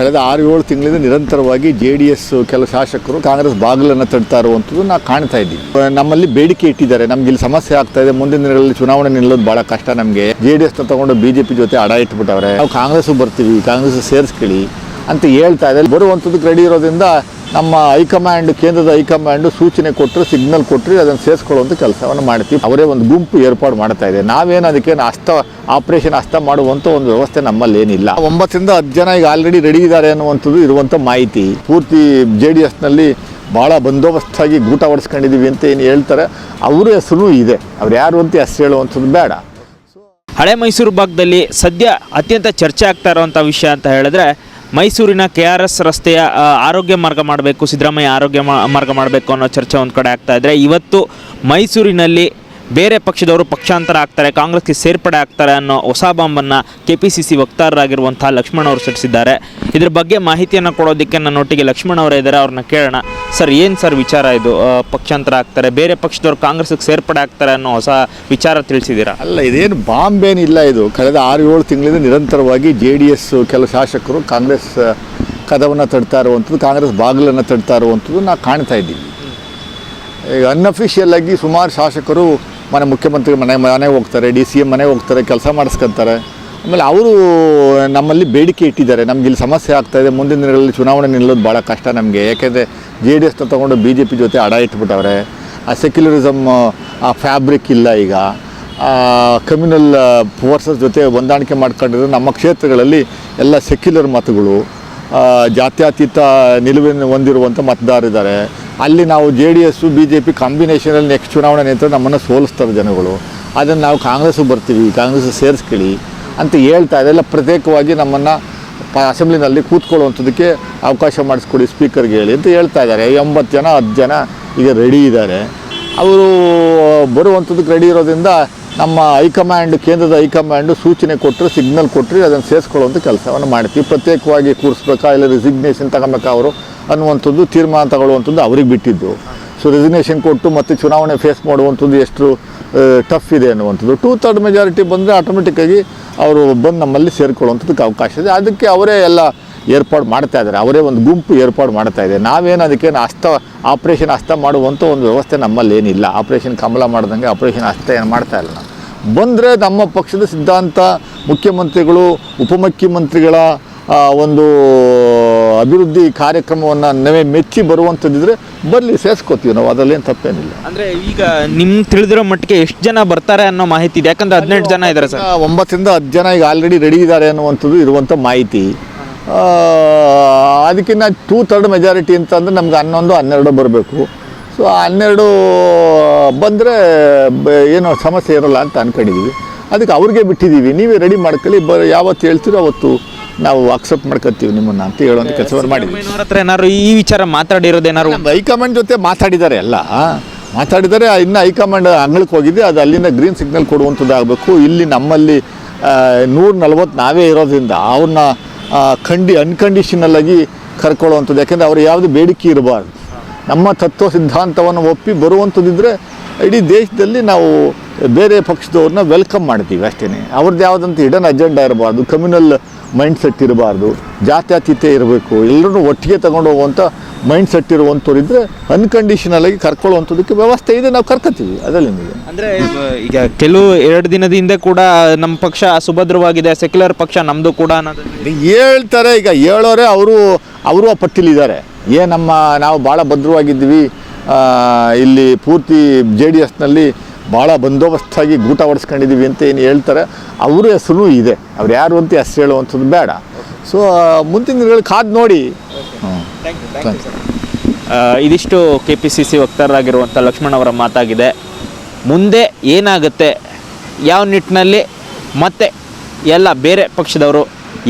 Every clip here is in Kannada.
ಕಳೆದ ಆರು ಏಳು ತಿಂಗಳಿಂದ ನಿರಂತರವಾಗಿ ಜೆ ಡಿ ಎಸ್ ಕೆಲವು ಶಾಸಕರು ಕಾಂಗ್ರೆಸ್ ಬಾಗಿಲನ್ನು ತಡ್ತಾ ಇರುವಂಥದ್ದು ನಾವು ಕಾಣ್ತಾ ಇದ್ದೀವಿ. ನಮ್ಮಲ್ಲಿ ಬೇಡಿಕೆ ಇಟ್ಟಿದ್ದಾರೆ. ನಮ್ಗೆ ಇಲ್ಲಿ ಸಮಸ್ಯೆ ಆಗ್ತಾ ಇದೆ. ಮುಂದಿನ ದಿನಗಳಲ್ಲಿ ಚುನಾವಣೆ ನಿಲ್ಲೋದು ಭಾಳ ಕಷ್ಟ ನಮಗೆ. ಜೆ ಡಿ ಎಸ್ನ ತಗೊಂಡು ಬಿ ಜೆ ಪಿ ಜೊತೆ ಅಡ ಇಟ್ಬಿಟ್ಟವ್ರೆ. ನಾವು ಕಾಂಗ್ರೆಸ್ ಬರ್ತೀವಿ. ಕಾಂಗ್ರೆಸ್ ಸೇರಿಸ್ಕೊಳ್ಳಿ ಅಂತ ಹೇಳ್ತಾ ಇದೆ. ಬರುವಂಥದ್ದು ರೆಡಿ ಇರೋದ್ರಿಂದ ನಮ್ಮ ಹೈಕಮಾಂಡ್, ಕೇಂದ್ರದ ಹೈಕಮಾಂಡ್ ಸೂಚನೆ ಕೊಟ್ಟರೆ ಸಿಗ್ನಲ್ ಕೊಟ್ಟರೆ ಅದನ್ನು ಸೇರಿಸ್ಕೊಳ್ಳುವಂಥ ಕೆಲಸವನ್ನು ಮಾಡ್ತೀವಿ. ಅವರೇ ಒಂದು ಗುಂಪು ಏರ್ಪಾಡು ಮಾಡ್ತಾ ಇದೆ. ನಾವೇನು ಅದಕ್ಕೆ ಅಸ್ತ, ಆಪರೇಷನ್ ಅಸ್ತ ಮಾಡುವಂಥ ಒಂದು ವ್ಯವಸ್ಥೆ ನಮ್ಮಲ್ಲಿ ಏನಿಲ್ಲ. ಒಂಬತ್ತರಿಂದ ಹತ್ತು ಜನ ಈಗ ಆಲ್ರೆಡಿ ರೆಡಿ ಇದ್ದಾರೆ ಅನ್ನುವಂಥದ್ದು ಇರುವಂಥ ಮಾಹಿತಿ. ಪೂರ್ತಿ ಜೆ ಡಿ ಎಸ್ನಲ್ಲಿ ಭಾಳ ಬಂದೋಬಸ್ತಾಗಿ ಗೂಟ ಹೊಡೆಸ್ಕೊಂಡಿದ್ದೀವಿ ಅಂತ ಏನು ಹೇಳ್ತಾರೆ. ಅವರ ಹೆಸರು ಇದೆ. ಅವ್ರು ಯಾರು ಅಂತ ಹೆಸರು ಹೇಳುವಂಥದ್ದು ಬೇಡ. ಹಳೆ ಮೈಸೂರು ಭಾಗದಲ್ಲಿ ಸದ್ಯ ಅತ್ಯಂತ ಚರ್ಚೆ ಆಗ್ತಾ ಇರುವಂಥ ವಿಷಯ ಅಂತ ಹೇಳಿದ್ರೆ ಮೈಸೂರಿನ ಕೆ ಆರ್ ಎಸ್ ರಸ್ತೆಯ ಆರೋಗ್ಯ ಮಾರ್ಗ ಮಾಡಬೇಕು, ಸಿದ್ದರಾಮಯ್ಯ ಆರೋಗ್ಯ ಮಾರ್ಗ ಮಾಡಬೇಕು ಅನ್ನೋ ಚರ್ಚೆ ಒಂದು ಕಡೆ ಆಗ್ತಾ ಇದ್ದರೆ ಇವತ್ತು ಮೈಸೂರಿನಲ್ಲಿ ಬೇರೆ ಪಕ್ಷದವರು ಪಕ್ಷಾಂತರ ಆಗ್ತಾರೆ, ಕಾಂಗ್ರೆಸ್ಗೆ ಸೇರ್ಪಡೆ ಆಗ್ತಾರೆ ಅನ್ನೋ ಹೊಸ ಬಾಂಬನ್ನು ಕೆ ಪಿ ಸಿ ಸಿ ವಕ್ತಾರರಾಗಿರುವಂತಹ ಲಕ್ಷ್ಮಣ ಅವರು ಸಟ್ಟಿಸಿದ್ದಾರೆ ಇದ್ರ ಬಗ್ಗೆ ಮಾಹಿತಿಯನ್ನು ಕೊಡೋದಕ್ಕೆ ನನ್ನೊಟ್ಟಿಗೆ ಲಕ್ಷ್ಮಣ ಅವರೇ ಇದ್ದಾರೆ, ಅವ್ರನ್ನ ಕೇಳೋಣ. ಸರ್, ಏನು ಸರ್ ವಿಚಾರ ಇದು ಪಕ್ಷಾಂತರ ಆಗ್ತಾರೆ, ಬೇರೆ ಪಕ್ಷದವರು ಕಾಂಗ್ರೆಸ್ಗೆ ಸೇರ್ಪಡೆ ಆಗ್ತಾರೆ ಅನ್ನೋ ಹೊಸ ವಿಚಾರ ತಿಳಿಸಿದ್ದೀರಾ? ಅಲ್ಲ, ಇದೇನು ಬಾಂಬೇನಿಲ್ಲ ಇದು. ಕಳೆದ ಆರು ಏಳು ತಿಂಗಳಿಂದ ನಿರಂತರವಾಗಿ ಜೆ ಡಿ ಎಸ್ ಕೆಲವು ಶಾಸಕರು ಕಾಂಗ್ರೆಸ್ ಕದವನ್ನು ತಡ್ತಾ ಇರುವಂಥದ್ದು, ಕಾಂಗ್ರೆಸ್ ಬಾಗಿಲನ್ನು ತಡ್ತಾ ಇರುವಂಥದ್ದು ನಾವು ಕಾಣ್ತಾ ಇದ್ದೀವಿ. ಈಗ ಅನ್ಅಫಿಷಿಯಲ್ ಆಗಿ ಸುಮಾರು ಶಾಸಕರು ಮನೆ ಮುಖ್ಯಮಂತ್ರಿ ಮನೆ, ಮನೆಗೆ ಹೋಗ್ತಾರೆ, ಡಿ ಸಿ ಎಂ ಮನೆಗೆ ಹೋಗ್ತಾರೆ, ಕೆಲಸ ಮಾಡಿಸ್ಕೊತಾರೆ. ಆಮೇಲೆ ಅವರು ನಮ್ಮಲ್ಲಿ ಬೇಡಿಕೆ ಇಟ್ಟಿದ್ದಾರೆ. ನಮ್ಗೆ ಇಲ್ಲಿ ಸಮಸ್ಯೆ ಆಗ್ತಾಯಿದೆ ಮುಂದಿನ ದಿನಗಳಲ್ಲಿ ಚುನಾವಣೆ ನಿಲ್ಲೋದು ಭಾಳ ಕಷ್ಟ ನಮಗೆ. ಯಾಕೆಂದರೆ ಜೆ ಡಿ ಎಸ್ನ ತೊಗೊಂಡು ಬಿ ಜೆ ಪಿ ಜೊತೆ ಅಡ ಇಟ್ಬಿಟ್ಟವ್ರೆ. ಆ ಸೆಕ್ಯುಲರಿಸಮ್ ಆ ಫ್ಯಾಬ್ರಿಕ್ ಇಲ್ಲ ಈಗ. ಕಮ್ಯುನಲ್ ಫೋರ್ಸಸ್ ಜೊತೆ ಹೊಂದಾಣಿಕೆ ಮಾಡ್ಕೊಂಡಿರೋ ನಮ್ಮ ಕ್ಷೇತ್ರಗಳಲ್ಲಿ ಎಲ್ಲ ಸೆಕ್ಯುಲರ್ ಮತಗಳು ಜಾತ್ಯತೀತ ನಿಲುವಿನ ಹೊಂದಿರುವಂಥ ಮತದಾರರಿದ್ದಾರೆ. ಅಲ್ಲಿ ನಾವು J D S B J P ಕಾಂಬಿನೇಷನಲ್ಲಿ next ಚುನಾವಣೆ ನಿಂತರೆ ನಮ್ಮನ್ನು ಸೋಲಿಸ್ತಾರೆ ಜನಗಳು. ಅದನ್ನು ನಾವು ಕಾಂಗ್ರೆಸ್ಸು ಬರ್ತೀವಿ ಕಾಂಗ್ರೆಸ್ ಸೇರಿಸ್ಕೊಳ್ಳಿ ಅಂತ ಹೇಳ್ತಾ ಇದೆಲ್ಲ ಪ್ರತ್ಯೇಕವಾಗಿ ನಮ್ಮನ್ನು ಪ ಅಸೆಂಬ್ಲಿನಲ್ಲಿ ಕೂತ್ಕೊಳ್ಳುವಂಥದ್ದಕ್ಕೆ ಅವಕಾಶ ಮಾಡಿಸ್ಕೊಡಿ ಸ್ಪೀಕರ್ಗೆ ಹೇಳಿ ಅಂತ ಹೇಳ್ತಾ ಇದ್ದಾರೆ. ಎಂಬತ್ತು ಜನ, ಹತ್ತು ಜನ ಈಗ ರೆಡಿ ಇದ್ದಾರೆ. ಅವರು ಬರುವಂಥದ್ದಕ್ಕೆ ರೆಡಿ ಇರೋದ್ರಿಂದ ನಮ್ಮ ಹೈಕಮಾಂಡ್, ಕೇಂದ್ರದ ಹೈಕಮಾಂಡ್ ಸೂಚನೆ ಕೊಟ್ಟರೆ ಸಿಗ್ನಲ್ ಕೊಟ್ಟರೆ ಅದನ್ನು ಸೇರಿಸ್ಕೊಳ್ಳುವಂಥ ಕೆಲಸವನ್ನು ಮಾಡ್ತೀವಿ. ಪ್ರತ್ಯೇಕವಾಗಿ ಕೂರಿಸ್ಬೇಕಾ, ಇಲ್ಲ ರೆಸಿಗ್ನೇಷನ್ ತಗೊಬೇಕಾ ಅವರು ಅನ್ನುವಂಥದ್ದು, ತೀರ್ಮಾನ ತಗೊಳ್ಳುವಂಥದ್ದು ಅವ್ರಿಗೆ ಬಿಟ್ಟಿದ್ದು. ಸೊ ರೆಸಿಗ್ನೇಷನ್ ಕೊಟ್ಟು ಮತ್ತೆ ಚುನಾವಣೆ ಫೇಸ್ ಮಾಡುವಂಥದ್ದು ಎಷ್ಟು ಟಫ್ ಇದೆ ಅನ್ನುವಂಥದ್ದು. ಟೂ ಥರ್ಡ್ ಮೆಜಾರಿಟಿ ಬಂದರೆ ಆಟೋಮೆಟಿಕ್ಕಾಗಿ ಅವರು ಬಂದು ನಮ್ಮಲ್ಲಿ ಸೇರಿಕೊಳ್ಳುವಂಥದ್ದಕ್ಕೆ ಅವಕಾಶ ಇದೆ. ಅದಕ್ಕೆ ಅವರೇ ಎಲ್ಲ ಏರ್ಪಾಡು ಮಾಡ್ತಾ ಇದ್ದಾರೆ. ಅವರೇ ಒಂದು ಗುಂಪು ಏರ್ಪಾಡು ಮಾಡ್ತಾ ಇದೆ. ನಾವೇನು ಅದಕ್ಕೇನು ಅಸ್ತ ಆಪ್ರೇಷನ್ ಅಸ್ತ ಮಾಡುವಂಥ ಒಂದು ವ್ಯವಸ್ಥೆ ನಮ್ಮಲ್ಲಿ ಏನಿಲ್ಲ ಆಪ್ರೇಷನ್ ಕಮಲ ಮಾಡ್ದಂಗೆ ಆಪ್ರೇಷನ್ ಅಸ್ತ ಏನು ಮಾಡ್ತಾ ಇಲ್ಲ ಬಂದರೆ ನಮ್ಮ ಪಕ್ಷದ ಸಿದ್ಧಾಂತ ಮುಖ್ಯಮಂತ್ರಿಗಳು, ಉಪಮುಖ್ಯಮಂತ್ರಿಗಳ ಒಂದು ಅಭಿವೃದ್ಧಿ ಕಾರ್ಯಕ್ರಮವನ್ನು ನಾವೇ ಮೆಚ್ಚಿ ಬರುವಂಥದ್ದಿದ್ರೆ ಬರಲಿ ಸೇರಿಸ್ಕೋತೀವಿ. ನಾವು ಅದರಲ್ಲೇನು ತಪ್ಪೇನಿಲ್ಲ. ಅಂದರೆ ಈಗ ನಿಮ್ಮ ತಿಳಿದಿರೋ ಮಟ್ಟಿಗೆ ಎಷ್ಟು ಜನ ಬರ್ತಾರೆ ಅನ್ನೋ ಮಾಹಿತಿ ಇದೆ. ಯಾಕಂದ್ರೆ ಹದಿನೆಂಟು ಜನ ಇದ್ದಾರೆ ಸರ್. ಒಂಬತ್ತರಿಂದ ಹತ್ತು ಜನ ಈಗ ಆಲ್ರೆಡಿ ರೆಡಿ ಇದ್ದಾರೆ ಅನ್ನುವಂಥದ್ದು ಇರುವಂಥ ಮಾಹಿತಿ. ಅದಕ್ಕಿಂತ ಟೂ ಥರ್ಡ್ ಮೆಜಾರಿಟಿ ಅಂತಂದ್ರೆ ನಮ್ಗೆ ಹನ್ನೊಂದು ಹನ್ನೆರಡು ಬರಬೇಕು. ಸೊ ಹನ್ನೆರಡು ಬಂದರೆ ಏನೋ ಸಮಸ್ಯೆ ಇರೋಲ್ಲ ಅಂತ ಅನ್ಕೊಂಡಿದ್ದೀವಿ ಅದಕ್ಕೆ ಅವ್ರಿಗೆ ಬಿಟ್ಟಿದ್ದೀವಿ ನೀವೇ ರೆಡಿ ಮಾಡ್ಕೊಳ್ಳಿ. ಬ ಯಾವತ್ತು ಹೇಳ್ತೀರೋ ಅವತ್ತು. ನಾವು ಅಕ್ಸೆಪ್ಟ್ ಮಾಡ್ಕೊತೀವಿ ನಿಮ್ಮನ್ನ ಅಂತ ಹೇಳುವಂಥ ಕೆಲಸವನ್ನು ಮಾಡಿದ್ವಿ. ಸಿದ್ದರಾಮಯ್ಯನವ್ರ ಹತ್ರ ಏನಾದ್ರು ಈ ವಿಚಾರ ಮಾತಾಡಿರೋದೇನಾದ್ರು ನಮ್ಮ ಹೈಕಮಾಂಡ್ ಜೊತೆ ಮಾತಾಡಿದ್ದಾರೆ ಎಲ್ಲ ಮಾತಾಡಿದರೆ ಇನ್ನು ಹೈಕಮಾಂಡ್ ಅಂಗಳಕ್ಕೆ ಹೋಗಿದೆ ಅದು ಅಲ್ಲಿಂದ ಗ್ರೀನ್ ಸಿಗ್ನಲ್ ಕೊಡುವಂಥದ್ದು ಆಗಬೇಕು. ಇಲ್ಲಿ ನಮ್ಮಲ್ಲಿ ನೂರ ನಲ್ವತ್ತು ನಾವೇ ಇರೋದ್ರಿಂದ ಅವ್ರನ್ನ ಕಂಡಿ ಖಂಡಿ ಅನ್ಕಂಡೀಷನಲ್ ಆಗಿ ಕರ್ಕೊಳ್ಳುವಂಥದ್ದು. ಯಾಕೆಂದರೆ ಅವ್ರು ಯಾವುದು ಬೇಡಿಕೆ ಇರಬಾರ್ದು. ನಮ್ಮ ತತ್ವ ಸಿದ್ಧಾಂತವನ್ನು ಒಪ್ಪಿ ಬರುವಂಥದ್ದಿದ್ದರೆ ಇಡೀ ದೇಶದಲ್ಲಿ ನಾವು ಬೇರೆ ಪಕ್ಷದವ್ರನ್ನ ವೆಲ್ಕಮ್ ಮಾಡ್ತೀವಿ ಅಷ್ಟೇ ಅವ್ರದ್ದು ಯಾವುದಂತ ಹಿಡನ್ ಅಜೆಂಡಾ ಇರಬಾರ್ದು. ಕಮ್ಯುನಲ್ ಮೈಂಡ್ ಸೆಟ್ ಇರಬಾರ್ದು ಜಾತ್ಯತೀತ ಇರಬೇಕು ಎಲ್ಲರೂ ಒಟ್ಟಿಗೆ ತಗೊಂಡು ಹೋಗುವಂಥ ಮೈಂಡ್ ಸೆಟ್ ಇರುವಂಥವ್ರು ಇದ್ದರೆ ಅನ್ಕಂಡೀಷನಲ್ ಆಗಿ ಕರ್ಕೊಳ್ಳುವಂಥದ್ದಕ್ಕೆ ವ್ಯವಸ್ಥೆ ಇದೆ ನಾವು ಕರ್ಕೊತೀವಿ ಅದರಲ್ಲಿ ನಿಮಗೆ. ಅಂದ್ರೆ ಈಗ ಕೆಲವು ಎರಡು ದಿನದ ಹಿಂದೆ ಕೂಡ ನಮ್ಮ ಪಕ್ಷ ಸುಭದ್ರವಾಗಿದೆ ಸೆಕ್ಯುಲರ್ ಪಕ್ಷ ನಮ್ದು ಕೂಡ ಅನ್ನೋದು ಹೇಳ್ತಾರೆ ಈಗ ಹೇಳೋರೆ ಅವರು ಅವರು ಆ ಪಟ್ಟಿಲಿದ್ದಾರೆ. ಏ ನಮ್ಮ ನಾವು ಭಾಳ ಭದ್ರವಾಗಿದ್ವಿ ಇಲ್ಲಿ ಪೂರ್ತಿ ಜೆ ಡಿ ಎಸ್ನಲ್ಲಿ ಭಾಳ ಬಂದೋಬಸ್ತಾಗಿ ಗೂಟ ಹೊಡೆಸ್ಕೊಂಡಿದ್ದೀವಿ ಅಂತ ಏನು ಹೇಳ್ತಾರೆ ಅವರ ಹೆಸರು ಇದೆ. ಅವ್ರು ಯಾರು ಅಂತ ಹೆಸರು ಹೇಳುವಂಥದ್ದು ಬೇಡ. ಸೊ ಮುಂದಿನ ದಿನಗಳು ಕಾದು ನೋಡಿ. ಇದಿಷ್ಟು ಕೆ ಪಿ ಸಿ ಸಿ ವಕ್ತಾರರಾಗಿರುವಂಥ ಲಕ್ಷ್ಮಣ್ ಅವರ ಮಾತಾಗಿದೆ. ಮುಂದೆ ಏನಾಗುತ್ತೆ? ಯಾವ ನಿಟ್ಟಿನಲ್ಲಿ? ಮತ್ತೆ ಎಲ್ಲ ಬೇರೆ ಪಕ್ಷದವರು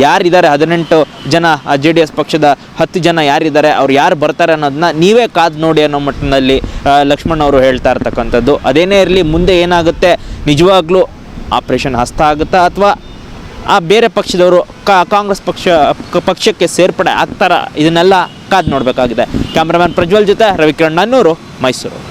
ಯಾರಿದ್ದಾರೆ? ಹದಿನೆಂಟು ಜನ ಜೆ ಡಿ ಎಸ್ ಪಕ್ಷದ ಹತ್ತು ಜನ ಯಾರಿದ್ದಾರೆ? ಅವ್ರು ಯಾರು ಬರ್ತಾರೆ ಅನ್ನೋದನ್ನ ನೀವೇ ಕಾದು ನೋಡಿ ಅನ್ನೋ ಮಟ್ಟಿನಲ್ಲಿ ಲಕ್ಷ್ಮಣ್ ಅವರು ಹೇಳ್ತಾ ಇರ್ತಕ್ಕಂಥದ್ದು. ಅದೇನೇ ಇರಲಿ, ಮುಂದೆ ಏನಾಗುತ್ತೆ? ನಿಜವಾಗ್ಲೂ ಆಪ್ರೇಷನ್ ಹಸ್ತ ಆಗುತ್ತಾ ಅಥವಾ ಆ ಬೇರೆ ಪಕ್ಷದವರು ಕಾಂಗ್ರೆಸ್ ಪಕ್ಷ ಪಕ್ಷಕ್ಕೆ ಸೇರ್ಪಡೆ ಆಗ್ತಾರ? ಇದನ್ನೆಲ್ಲ ಕಾದು ನೋಡಬೇಕಾಗಿದೆ. ಕ್ಯಾಮ್ರಾಮನ್ ಪ್ರಜ್ವಲ್ ಜೊತೆ ರವಿಕಿರಣ್ ನನ್ನೂರು, ಮೈಸೂರು.